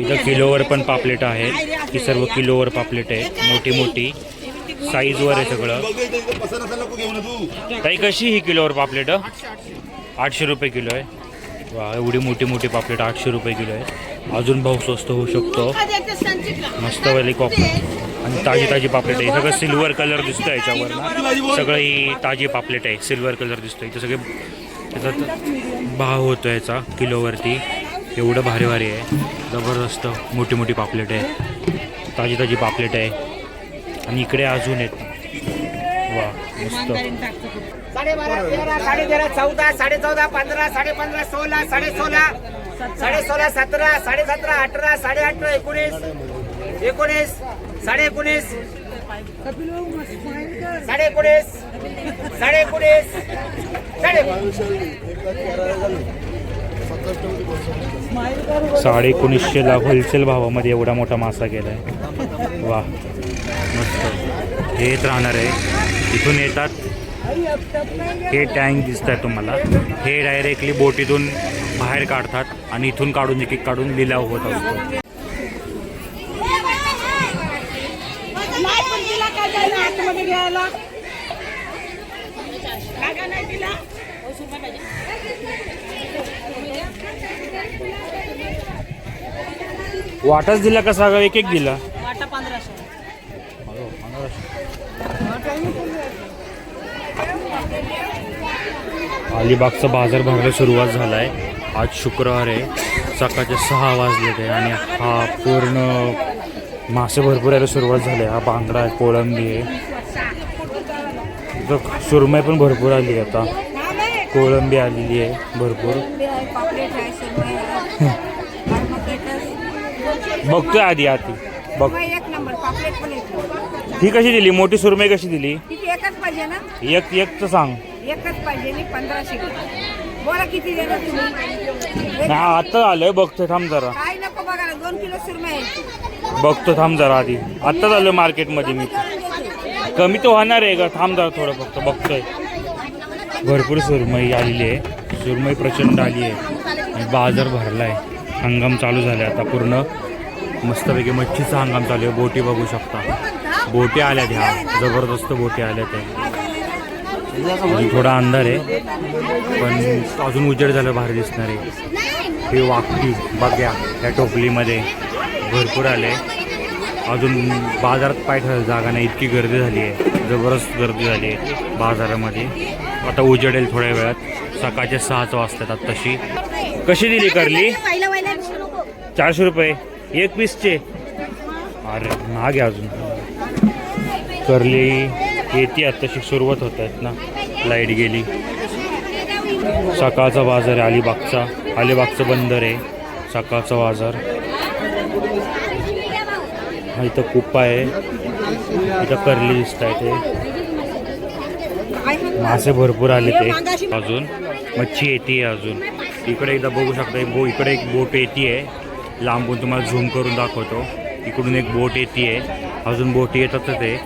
इथं किलोवर पण पापलेट आहे ही सर्व किलोवर पापलेट आहे मोठी मोठी साईजवर आहे सगळं. ताई कशी ही किलोवर पापलेट? आठशे रुपये किलो आहे. वा एवढी मोठी मोठी पापलेट आठशे रुपये किलो आहे अजून भाव स्वस्त होऊ शकतो. मस्त वाली पापलेट आणि ताजी ताजी पापलेट आहे. सगळं सिल्वर कलर दिसतं याच्यावर ना सगळं ही ताजी पापलेट आहे. सिल्वर कलर दिसतोय. इथं सगळे त्याचा भाव होतो याचा किलोवरती. एवढं भारी भारी आहे जबरदस्त मोठी मोठी पापलेट आहे ताजी ताजी पापलेट आहे आणि इकडे अजून आहेत वा मस्त तेरा साडे तेरा चौदा साडे चौदा पंधरा साडे पंधरा सोळा साडे सोळा साडे सोळा सतरा साडे सतरा अठरा साडे अठरा एकोणीस एकोणीस साडे एकोणीस साडे एकोणीस साडे एकोणीस साडे साडे एकोणीसशेला होलसेल भावामध्ये एवढा मोठा मासा गेला आहे वा मस्त. हे येत राहणार आहे. इथून येतात. हे टँक दिसत आहे तुम्हाला. हे डायरेक्टली बोटीतून बाहेर काढतात आणि इथून काढून एक एक काढून लिलाव होत असतो. घ्यायला काय काय नाही तिला वाटाच दिला का सगळं? एक एक दिला? वाटा पंधराशे. अलिबागचा बाजार भरायला सुरुवात झाला आहे आज शुक्रवार आहे. सकाळचे सहा वाजले ते आणि हा पूर्ण मासे भरपूर यायला सुरुवात झाली आहे. हा बांगडा आहे कोळंबी आहे. इथं सुरमई पण भरपूर आली आहे आता. कोळंबी आलेली आहे भरपूर पापलेट आहे सुरमई आहे मार्केट बघतोय आधी आधी. बघ. एक नंबर पापलेट पण एक ही कशी दिली? मोठी सुरमई कशी दिली? किती एकच पाहिजे ना? एक एक तर सांग. एकच पाहिजे नाही पंधराशे बोला किती देणार तुम्ही? आता आलंय बघतोय थांब जरा. काय नको बघा ना दोन किलो सुरमई आहे. बघतो थांब जरा आधी. आत्ताच आलोय मार्केटमध्ये मी. कमी तर होणार आहे का थांब जरा थोडं फक्त बघतोय. भरपूर सुरमई आलेली आहे. सुरमई प्रचंड आली आहे. आणि बाजार भरला आहे हंगाम चालू झाला आता पूर्ण. मस्तपैकी मच्छीचा हंगाम चालू आहे. बोटी बघू शकता. बोटी आल्या ह्या. जबरदस्त बोटी आल्या त्या. थोडा अंधार आहे. पण अजून उजेड झालं भारी दिसणार आहे. हे वाकटी बघ्या या टोपलीमध्ये भरपूर आले. अजून बाजारात पाय ठेवायला जागा नाही. इतकी गर्दी झाली आहे. जबरदस्त गर्दी झाली आहे बाजारामध्ये. आता उजेडेल थोड्या वेळात. सकाळचे सहाच वाजतात तशी कशी दिली करली? चारशे रुपये. एक पीसचे अरे महाग आहे अजून करली येते आत्ताशी सुरुवात होत आहेत ना. लाइट गेली. सकाळचा बाजार आहे अलिबागचा. अलिबागचं बंदर आहे. सकाळचा बाजार. हा इथं कुप्पा आहे. इथं करली दिसत आहे ते. मासे भरपूर आले ते. अजून. मच्छी येते अजून. इकडे एकदा बघू शकता बो इकडे एक बोट येते आहे. लांबून तुम्हाला झूम करून दाखवतो. इकडून एक बोट येते आहे अजून बोटी येतातच आहे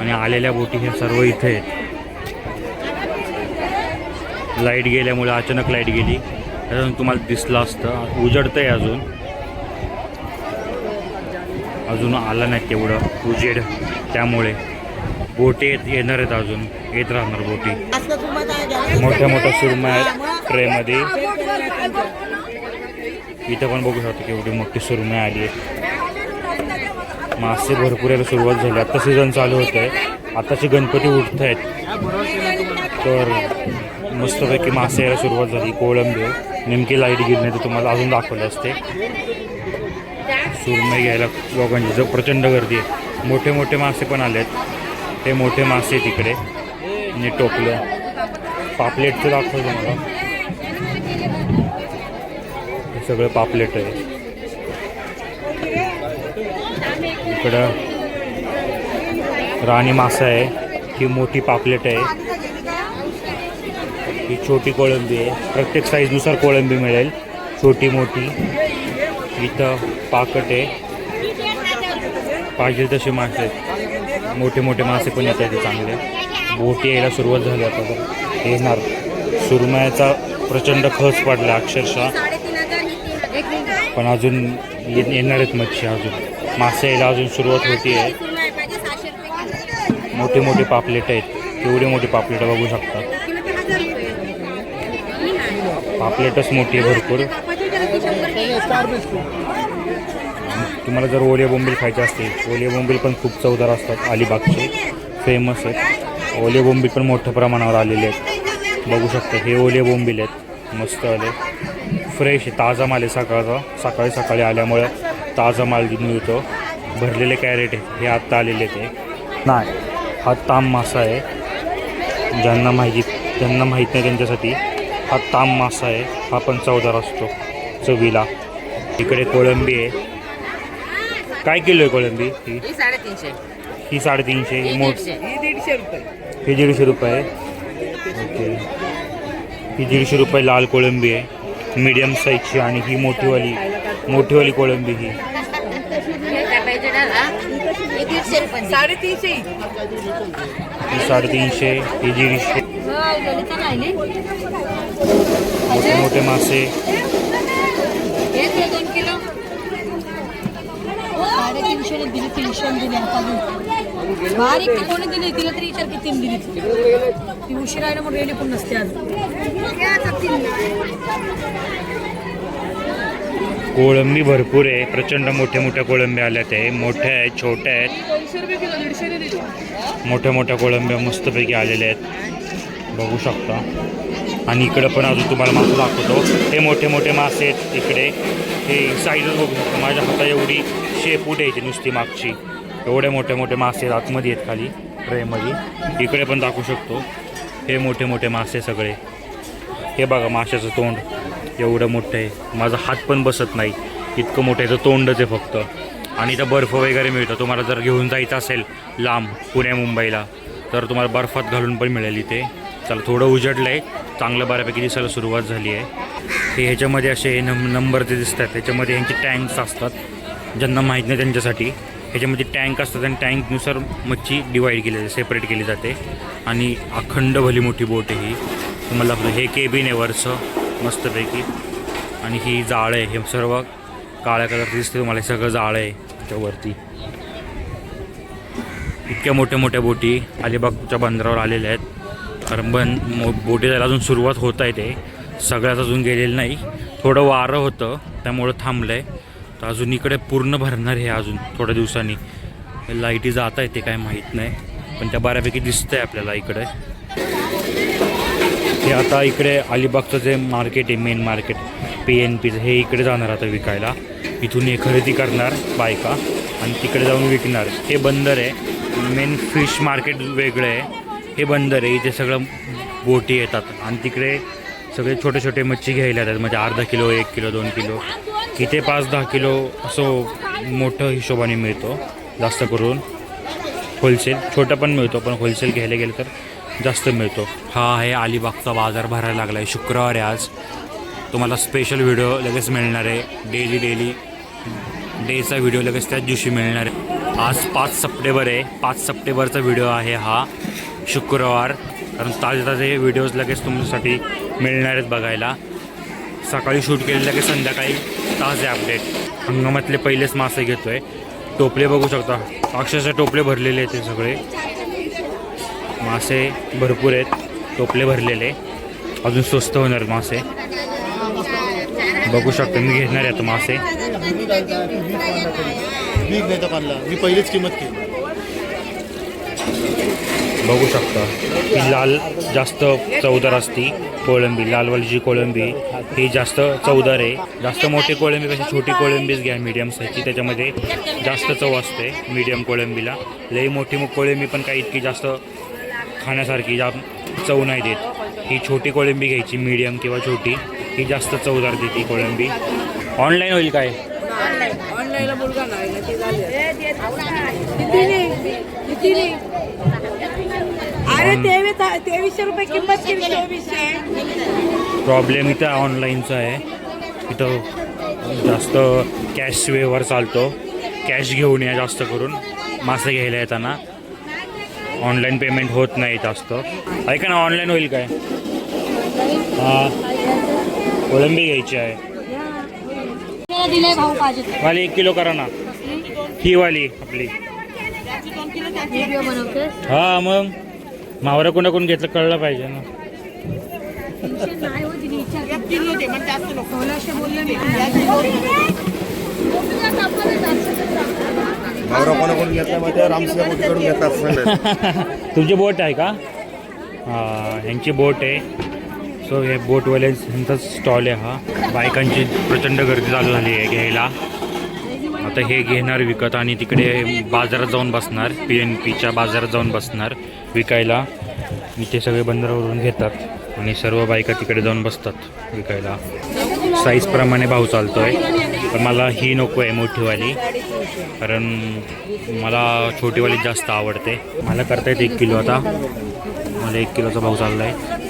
आणि आलेल्या बोटी ह्या सर्व इथे आहेत. लाइट गेल्यामुळे अचानक लाइट गेली. त्याच्यातून तुम्हाला दिसलं असतं. उजडतं आहे अजून. अजून आला नाही तेवढं. उजेड. त्यामुळे बोटी येत येणार आहेत अजून. येत राहणार बोटी. मोठ्या मोठ्या सुरमया आहेत ट्रेमध्ये. इथं पण बघू शकतो केवढी मोठी सुरमे आली आहे. मासे भरपूर यायला सुरुवात झाली. आत्ता सीझन चालू होत आहे आत्ताचे गणपती उठत आहेत तर मस्तपैकी मासे यायला सुरुवात झाली. कोळंबी नेमकी लाइट गिरणे नाही तर तुम्हाला अजून दाखवले असते. सुरमे घ्यायला लोकांची जर प्रचंड गर्दी आहे. मोठे मोठे मासे पण आले आहेत ते मोठे मासे आहेत तिकडे. आणि टोपलं. पापलेटचं दाखवलं मला सगळं पापलेट आहे. इकडं राणी मासा आहे. ही मोठी पापलेट आहे. ही छोटी कोळंबी आहे. प्रत्येक साईजनुसार कोळंबी मिळेल. छोटी मोठी. इथं पाकट आहे. पाहिजे तसे मासे आहेत. मोठे मोठे मासे पण येत आहेत चांगले. बोटी यायला सुरुवात झाली आता येणार. सुरमयाचा प्रचंड खच पडला अक्षरशः साडेतीन हजार ही तीन एक मिनिट पण अजून ये- येणार आहेत मच्छी अजून. मासे यायला अजून सुरुवात होती आहे. मोठे मोठे पापलेट आहेत. केवढे मोठे पापलेट बघू शकतात पापलेटच मोठी आहे भरपूर. तुम्हाला जर ओले बोंबील खायचे असतील ओले बोंबील पण खूप चवदार असतात अलिबागचे. फेमस आहेत. ओले बोंबील पण मोठ्या प्रमाणावर आलेले आहेत. बघू शकता हे ओले बोंबील आहेत. मस्त आले. फ्रेश आहे ताजा माल आहे सकाळचा. सकाळी सकाळी आल्यामुळे ताजा माल मिळतो भरलेले कॅरेट आहे हे आत्ता आलेले ते नाही. हा ताम मासा आहे. ज्यांना माहिती ज्यांना माहीत नाही त्यांच्यासाठी हा ताम मासा आहे. हा पण चवदार असतो चवीला. इकडे कोळंबी आहे. काय किलो आहे कोळंबी? ही? साडेतीनशे. ही साडेतीनशे ही मोठ. ही दीडशे रुपये. ही दीडशे रुपये आहे. ओके. ही दीडशे रुपये लाल कोळंबी आहे. मीडियम साईजची आणि ही मोठीवाली मोठीवाली कोळंबी ही. दीडशे रुपये साडेतीनशे. ही साडेतीनशे ही दीडशे. मोठे मोठे मासे. एक किलो दोन किलो साडेतीनशे दिली तीनशे दिली बारीक ती कोणी दिली तिला तरी विचार दिली ती उशिरा आहे ना मग रेडी पण नसते आज कोळंबी भरपूर आहे प्रचंड मोठ्या मोठ्या कोळंबी आल्या ते मोठ्या आहेत छोट्या आहेत. मोठ्या मोठ्या कोळंब्या मस्तपैकी आलेल्या आहेत. बघू शकता. आणि इकडं पण अजून तुम्हाला मासे दाखवतो. हे मोठे मोठे मासे आहेत इकडे. हे साईजच बघू शकतो. माझ्या हाता एवढी शेपूट यायची नुसती मागची. एवढे मोठे मोठे मासे आहेत आतमध्ये आहेत खाली ट्रेमध्ये. इकडे पण दाखवू शकतो. हे मोठे मोठे मासे सगळे. हे बघा माशाचं तोंड. एवढं मोठं आहे. माझा हात पण बसत नाही. इतकं मोठं याचं तोंडच आहे फक्त. आणि इथं बर्फ वगैरे मिळतं. तुम्हाला जर घेऊन जायचं असेल लांब पुणे मुंबईला तर तुम्हाला बर्फात घालून पण मिळेल इथे. चला थोडं उजडलं आहे चांगलं बऱ्यापैकी दिसायला सुरुवात झाली आहे. हे ह्याच्यामध्ये असे नम नंबर जे दिसतात त्याच्यामध्ये यांचे टँक्स असतात. ज्यांना माहीत नाही त्यांच्यासाठी. ह्याच्यामध्ये टँक असतात आणि टँकनुसार मच्छी डिवाईड केली जाते सेपरेट केली जाते. आणि अखंड भली मोठी बोट आहे ही. तुम्हाला हे केबिन आहे वरचं मस्तपैकी. आणि ही जाळं आहे हे सर्व काळ्या कलर दिसते तुम्हाला. हे सगळं जाळं आहे त्याच्यावरती इतक्या मोठ्या मोठ्या बोटी अलिबागच्या बंदरावर आलेल्या आहेत. कारण बन मो बोटी जायला अजून सुरुवात होत आहे ते. सगळ्यात अजून गेलेलं नाही. थोडं वारं होतं त्यामुळं थांबलं आहे तर अजून इकडे पूर्ण भरणार आहे अजून थोड्या दिवसांनी. लाईटी जात आहे ते काय माहीत नाही पण त्या बऱ्यापैकी दिसतंय आपल्याला इकडे. हे आता इकडे अलिबागचं जे मार्केट आहे मेन मार्केट पी एन पीचं हे इकडे जाणार आता विकायला. इथून हे खरेदी करणार बायका आणि तिकडे जाऊन विकणार. हे बंदर आहे. मेन फिश मार्केट वेगळं आहे. हे बंदर आहे. इथे सगळं बोटी येतात. आणि तिकडे सगळे छोटे छोटे मच्छी घ्यायला येतात. म्हणजे अर्धा किलो एक किलो दोन किलो. इथे पाच दहा किलो असं मोठं हिशोबाने मिळतो जास्त करून. होलसेल छोटा पण मिळतो पण होलसेल घ्यायला गेलं तर जास्त मिळतो. हा आहे अलिबागचा बाजार भरायला लागला आहे शुक्रवार आहे आज. तुम्हाला स्पेशल व्हिडिओ लगेच मिळणार आहे. डेली डेली डेचा व्हिडिओ लगेच त्याच दिवशी मिळणार आहे. आज पाच सप्टेंबर आहे. पाच सप्टेंबरचा व्हिडिओ आहे हा. शुक्रवार. कारण ताजे ताजे व्हिडिओज लगेच तुमच्यासाठी मिळणार आहेत बघायला. सकाळी शूट केलेलं की संध्याकाळी ताजे अपडेट हंगामातले पहिलेच मासे घेतो आहे टोपले बघू शकता. अक्षरशः टोपले भरलेले आहेत ते सगळे. मासे भरपूर आहेत. टोपले भरलेले. अजून स्वस्त होणार मासे. बघू शकता मी घेणार आहे आता मासे. मी मी पहिलीच किंमत केली. बघू शकता. ही लाल जास्त चवदार असती कोळंबी लालवाली जी कोळंबी. ही जास्त चवदार आहे. जास्त मोठी कोळंबीपेक्षा छोटी कोळंबीच घ्या मीडियम साईजची त्याच्यामध्ये जास्त चव असते मीडियम कोळंबीला. लई मोठी मग कोळंबी पण काही इतकी जास्त खाण्यासारखी जा चव नाही देत. ही छोटी कोळंबी घ्यायची मीडियम किंवा छोटी. ही जास्त चवदार देते कोळंबी. ऑनलाईन होईल काय? ऑनलाईनला मुलगा नाही ते झाले अरे तेवीस तेवीसशे रुपये किंमत केली चोवीसशे. प्रॉब्लेम इथं ऑनलाईनचा आहे. इथं जास्त कॅश व्यवहार चालतो. कॅश घेऊन या जास्त करून. मासे घ्यायला येताना. ऑनलाईन पेमेंट होत नाही जास्त. ऐका ना ऑनलाईन होईल काय? हां. कोळंबी घ्यायची आहे? वाली एक किलो करा ना. ही वाली आपली. हा मग. मावरा कोणाकडून घेतलं कळलं पाहिजे ना. नाही हो तिने विचार सोळाशे बोलले मी नवरा कोणाकडून घेतला रामसिंह घेतात तुमची बोट आहे का? हा ह्यांची बोट आहे. सो हे बोटवाल्यांचा स्टॉल आहे हा. बायकांची प्रचंड गर्दी चालू झाली आहे घ्यायला. आता हे घेणार विकत आणि तिकडे बाजारात जाऊन बसणार. पी एन पीच्या बाजारात जाऊन बसणार विकायला. इथे सगळे बंदरावरून घेतात आणि सर्व बायका तिकडे जाऊन बसतात विकायला. साईजप्रमाणे भाव चालतो आहे पण मला ही नको आहे मोठीवाली. कारण मला छोटीवाली जास्त आवडते. मला करता येते एक किलो आता. मला एक किलोचा भाव चालला आहे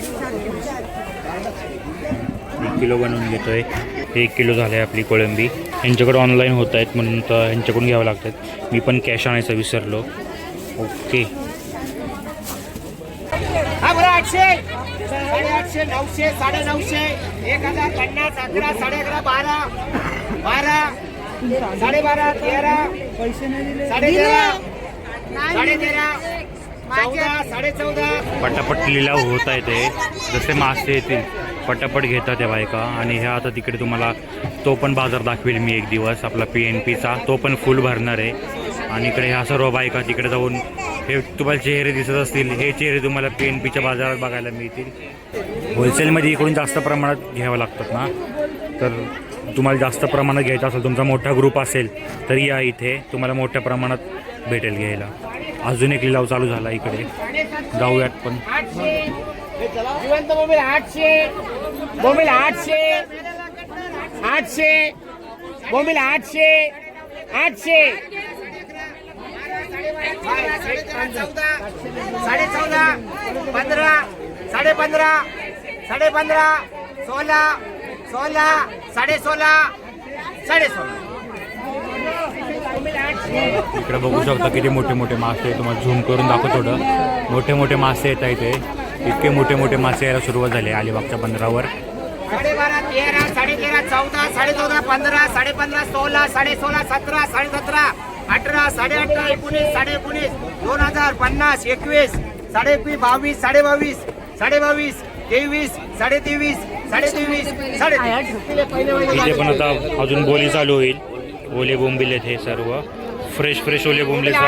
एक किलो बनवून घेतो आहे एक किलो झालं आहे आपली कोळंबी. यांच्याकडे ऑनलाईन होत आहेत म्हणून तर ह्यांच्याकडून घ्यावं लागतात मी पण कॅश आणायचं विसरलो. ओके आठशे साडेआठशे नऊशे साडे नऊशे एक हजार पन्नास अकरा साडे अकरा बारा बारा साडेबारा तेरा साडे तेरा साडे तेरा चौदा साडे चौदा. पटापट लिलाव होत आहे ते. जसे मासे येतील. पटापट घेतात त्या बायका. आणि ह्या आता तिकडे तुम्हाला तो पण बाजार दाखवेल मी एक दिवस. आपला पी एन पीचा तो पण फुल भरणार आहे. आणि इकडे ह्या सर्व बायका तिकडे जाऊन हे तुम्हाला चेहरे दिसत असतील. हे चेहरे तुम्हाला पी एन पीच्या बाजारात बघायला मिळतील. होलसेलमध्ये इकडून जास्त प्रमाणात घ्यावं लागतात ना. तर तुम्हाला जास्त प्रमाणात घ्यायचं असेल तुमचा मोठा ग्रुप असेल तर या इथे तुम्हाला मोठ्या प्रमाणात भेटेल घ्यायला. अजून एक लिलाव चालू झाला इकडे. जाऊयात पण. जिवंत बोंबील आठशे बोंबील आठशे आठशे बोंबील आठशे आठशे. साडे चौदा पंधरा साडे पंधरा साडे पंधरा सोळा सोळा साडे सोळा साडे सोळा इकडे बघू शकता किती मोठे मोठे मासे तुम्हाला झूम करून दाखव थोडं. मोठे मोठे मासे येत आहेत इथे इतके मोठे मोठे मासे यायला सुरुवात झाली आहे अलिबागच्या बंदरावर. साडेबारा तेरा साडे तेरा चौदा साडे चौदा पंधरा साडे पंधरा सोळा साडे सोळा सतरा साडे सतरा अठरा साडे अठरा एकोणीस साडे एकोणीस दोन हजार पन्नास एकवीस साडे बावीस साडे बावीस साडे बावीस तेवीस साडे तेवीस साडे तेवीस साडे इथे पण आता अजून बोली चालू होईल. ओले बोंबिल आहेत हे सर्व. फ्रेश फ्रेश ओले बोंबिलेचा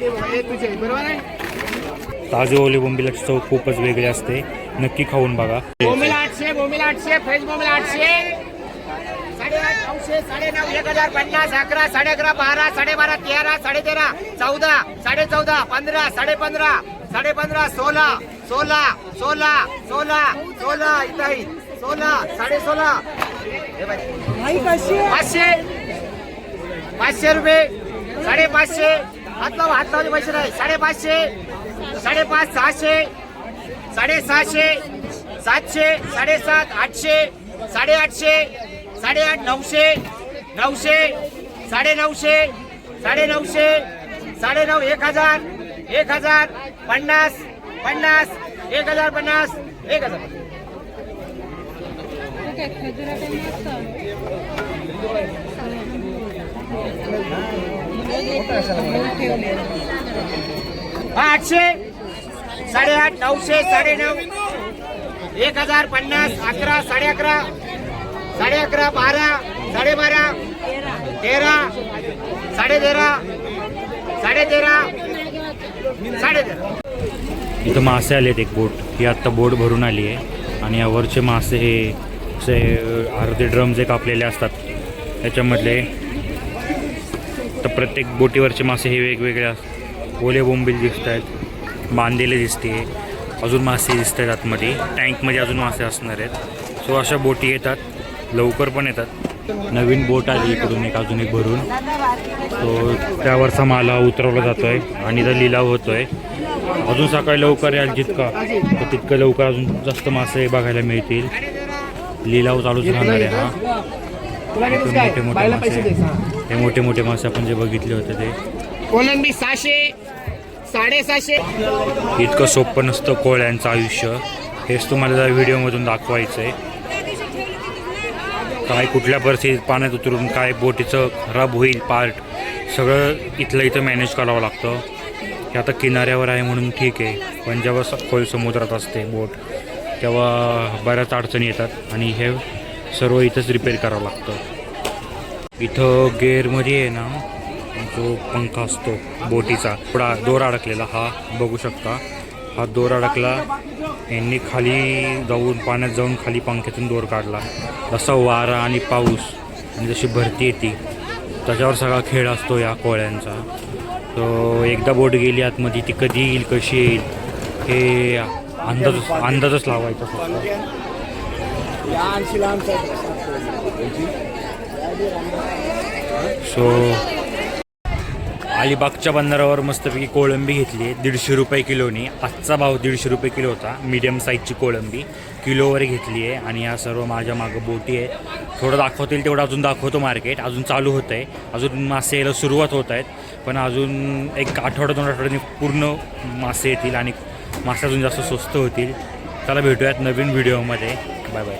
बरोबर आहे? ताजे ओले बोंबिलाची चव खूपच वेगळी असते. नक्की खाऊन बघा. बोंबील आठशे बोंबील आठशे फ्रेश बोंबील आठशे. नऊशे साडे नऊ एक हजार पन्नास अकरा साडे अकरा बारा साडे बारा तेरा साडे तेरा चौदा साडे चौदा पंधरा साडे पंधरा साडे पंधरा सोळा सोळा सोळा सोळा सोळा इथं सोळा साडे सोळा हे बाई. पाचशे. पाचशे रुपये. साडेपाचशे. हात लावा हात लावले पैसे नाही. साडेपाचशे. साडेपाच सहाशे साडेसहाशे सातशे साडेसात आठशे साडेआठशे साडेआठ नऊशे नऊशे साडे नऊशे साडे नऊशे साडे नऊ एक हजार एक हजार पन्नास पन्नास एक हजार पन्नास एक हजार पन्नास. आठशे साडेआठ नऊशे साडे नऊ एक हजार पन्नास अकरा साडे अकरा साडे अकरा बारा साडे बारा तेरा साडे तेरा साडे तेरा साडे तेरा इथं मासे आलेत एक बोट. ही आत्ता बोट भरून आली आहे. आणि यावरचे मासे हे असे अर्धे ड्रम जे कापलेले असतात. त्याच्यामधले तर प्रत्येक बोटीवरचे मासे हे वेगवेगळे असतात. ओले बोंबील दिसत आहेत बांधलेले दिसते अजून मासे दिसत आहेत आतमध्ये. टँकमध्ये अजून मासे असणार आहेत. सो अशा बोटी येतात. लवकर पण येतात. नवीन बोट आली इकडून एक अजून एक भरून. तो त्यावरचा माल उतरवला उतरवला जातोय आणि इथं लिलाव होतोय. अजून सकाळी लवकर याल जितका तर तितकं लवकर अजून जास्त मासे बघायला मिळतील. लिलाव चालूच राहणार आहे हा. मोठे मोठे मासे हे मोठे मोठे मासे आपण जे बघितले होते ते. कोलंबी सहाशे साडेसहाशे. इतकं सोपं नसतं कोळ्यांचं आयुष्य. हेच तुम्हाला त्या व्हिडिओमधून दाखवायचं आहे काय कुठल्या परिस्थितीत पाण्यात उतरून काय बोटीचं खराब होईल पार्ट सगळं इथलं इथं मॅनेज करावं लागतं. हे आता किनाऱ्यावर आहे म्हणून ठीक आहे. पण जेव्हा स- खोल समुद्रात असते बोट तेव्हा बऱ्याच अडचणी येतात आणि हे सर्व इथंच रिपेअर करावं लागतं. इथं गेअरमध्ये आहे ना जो पंखा असतो बोटीचा थोडा दोर अडकलेला हा बघू शकता. हा दोर अडकला यांनी खाली जाऊन पाण्यात जाऊन खाली पंख्यातून दोर काढला. जसा वारा आणि पाऊस आणि जशी भरती येते. त्याच्यावर सगळा खेळ असतो या कोळ्यांचा. तो एकदा बोट गेली आतमध्ये ती कधी येईल कशी येईल हे अंदाजच अंदाजच लावायचा सो अलिबागच्या बंदरावर मस्तपैकी कोळंबी घेतली आहे. दीडशे रुपये किलोनी. आजचा भाव दीडशे रुपये किलो होता. मीडियम साईजची कोळंबी. किलोवर घेतली आहे. आणि या सर्व माझ्या मागं बोटी आहेत. थोडं दाखवतील तेवढं अजून दाखवतो मार्केट अजून चालू होतं आहे अजून मासे यायला सुरुवात होत आहेत. पण अजून एक आठवडा दोन आठवड्यानी पूर्ण मासे येतील आणि मासे अजून जास्त स्वस्त होतील. चला भेटूयात नवीन व्हिडिओमध्ये बाय बाय